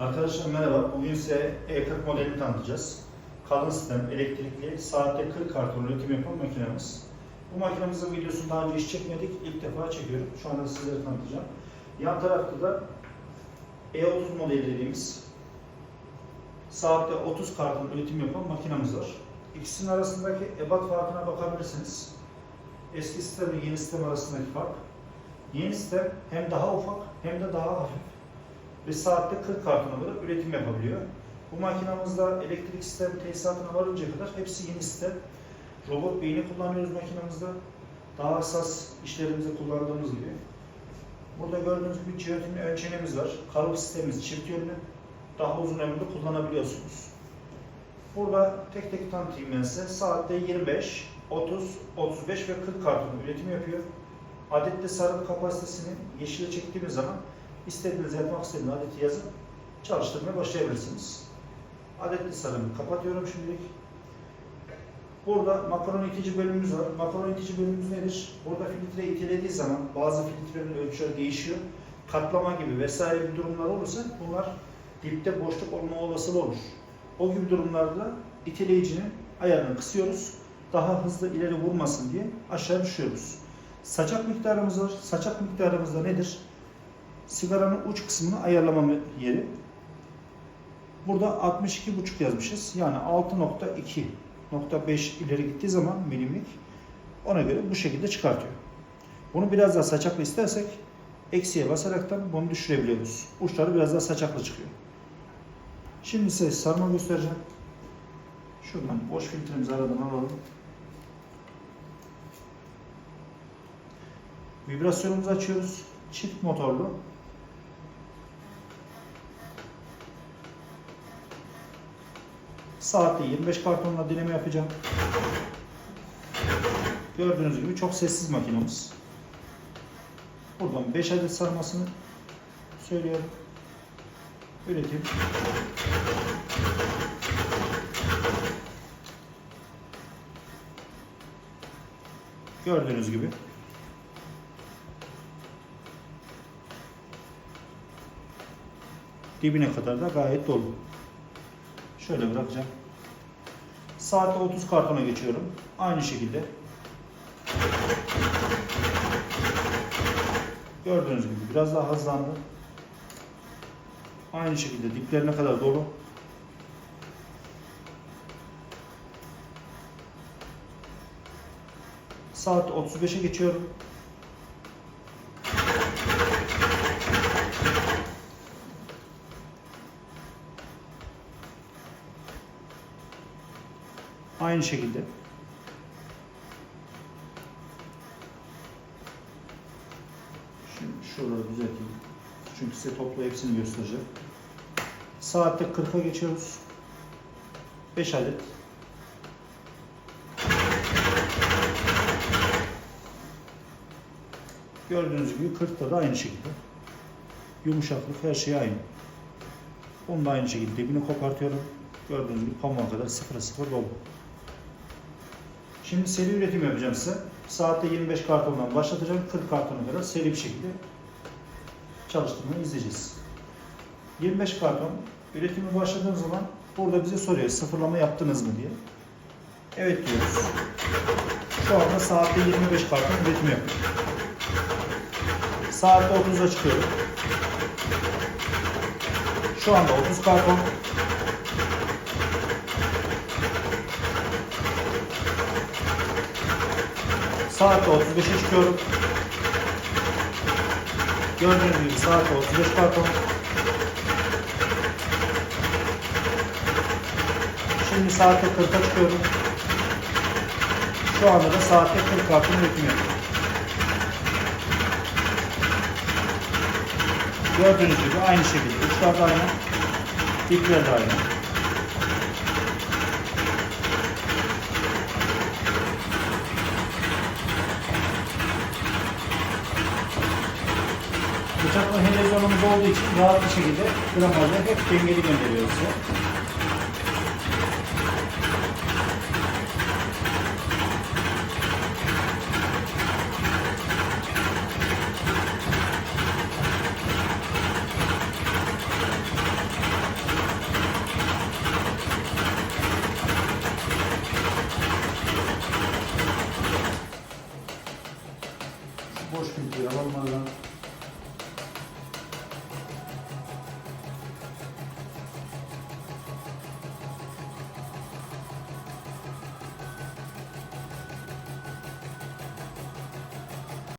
Arkadaşlar merhaba. Bugün size E40 modelini tanıtacağız. Kalın sistem, elektrikli, saatte 40 karton üretim yapan makinemiz. Bu makinemizin videosunu daha önce hiç çekmedik. İlk defa çekiyorum. Şu anda sizlere tanıtacağım. Yan tarafta da E30 modeli dediğimiz saatte 30 karton üretim yapan makinemiz var. İkisinin arasındaki ebat farkına bakabilirsiniz. Eski sistemle yeni sistem arasındaki fark. Yeni sistem hem daha ufak hem de daha hafif ve saatte 40 kartona kadar üretim yapabiliyor. Bu makinamızda elektrik sistem tesisatına varıncaya kadar hepsi yeni sistem. Robot beyni kullanıyoruz makinamızda. Daha hassas işlerimizde kullandığımız gibi. Burada gördüğünüz gibi çiyotinli ön çenemiz var. Kargo sistemimiz çift yönlü. Daha uzun ömürlü kullanabiliyorsunuz. Burada tek tek tanıtayım ben size. Saatte 25, 30, 35 ve 40 karton üretim yapıyor. Adette sarım kapasitesini yeşile çektiğimiz zaman istediğiniz yapmak istediğiniz adeti yazıp çalıştırmaya başlayabilirsiniz. Adetli sarımı kapatıyorum şimdilik. Burada makaron itici bölümümüz var. Makaron itici bölümümüz nedir? Burada filtre itilediği zaman bazı filtrenin ölçüleri değişiyor. Katlama gibi vesaire bir durumlar olursa bunlar dipte boşluk olma olasılığı olur. O gibi durumlarda itileyicinin ayarını kısıyoruz. Daha hızlı ileri vurmasın diye aşağı düşüyoruz. Saçak miktarımız var. Saçak miktarımız da nedir? Sigaranın uç kısmını ayarlama yeri. Burada 62,5 yazmışız. Yani 6.2 0.5 ileri gittiği zaman milimlik ona göre bu şekilde çıkartıyor. Bunu biraz daha saçaklı istersek eksiye basaraktan bunu düşürebiliyoruz. Uçları biraz daha saçaklı çıkıyor. Şimdi size sarma göstereceğim. Şuradan boş filtremizi aradan alalım. Vibrasyonumuzu açıyoruz. Çift motorlu. Saatte 25 kartonla deneme yapacağım. Gördüğünüz gibi çok sessiz makinamız. Buradan 5 adet sarmasını söylüyorum. Üretim. Gördüğünüz gibi. Dibine kadar da gayet dolu. Şöyle bırakacağım. Saatte 30 kartona geçiyorum. Aynı şekilde. Gördüğünüz gibi biraz daha hızlandı. Aynı şekilde diplerine kadar dolu. Saat 35'e geçiyorum. Aynı şekilde. Şimdi şuraları düzelteyim. Çünkü size toplu hepsini göstereceğim. Saatte 40'a geçiyoruz. 5 adet. Gördüğünüz gibi 40'ta da aynı şekilde. Yumuşaklık her şey aynı. Bunu da aynı şekilde dibini kopartıyorum. Gördüğünüz gibi pamuğa kadar 0'a 0 dolu. Şimdi seri üretim yapacağım size. Saatte 25 kartondan başlatacağım. 40 kartona kadar seri bir şekilde çalıştırmayı izleyeceğiz. 25 karton üretimi başladığım zaman burada bize soruyor sıfırlama yaptınız mı diye. Evet diyoruz. Şu anda saatte 25 karton üretim yapıyorum. Saatte 30'a çıkıyorum. Şu anda 30 karton. Saatte 35'e çıkıyorum. Gördüğünüz gibi saatte 35 karton. Şimdi saatte 40'a çıkıyorum. Şu anda da saatte 40 karton üretim yapıyorum. Gördüğünüz gibi aynı şekilde uçlar da aynı, dipler de aynı. Bıçakla helezyonumuz olduğu için rahat bir şekilde gramajı hep dengeli gönderiyoruz.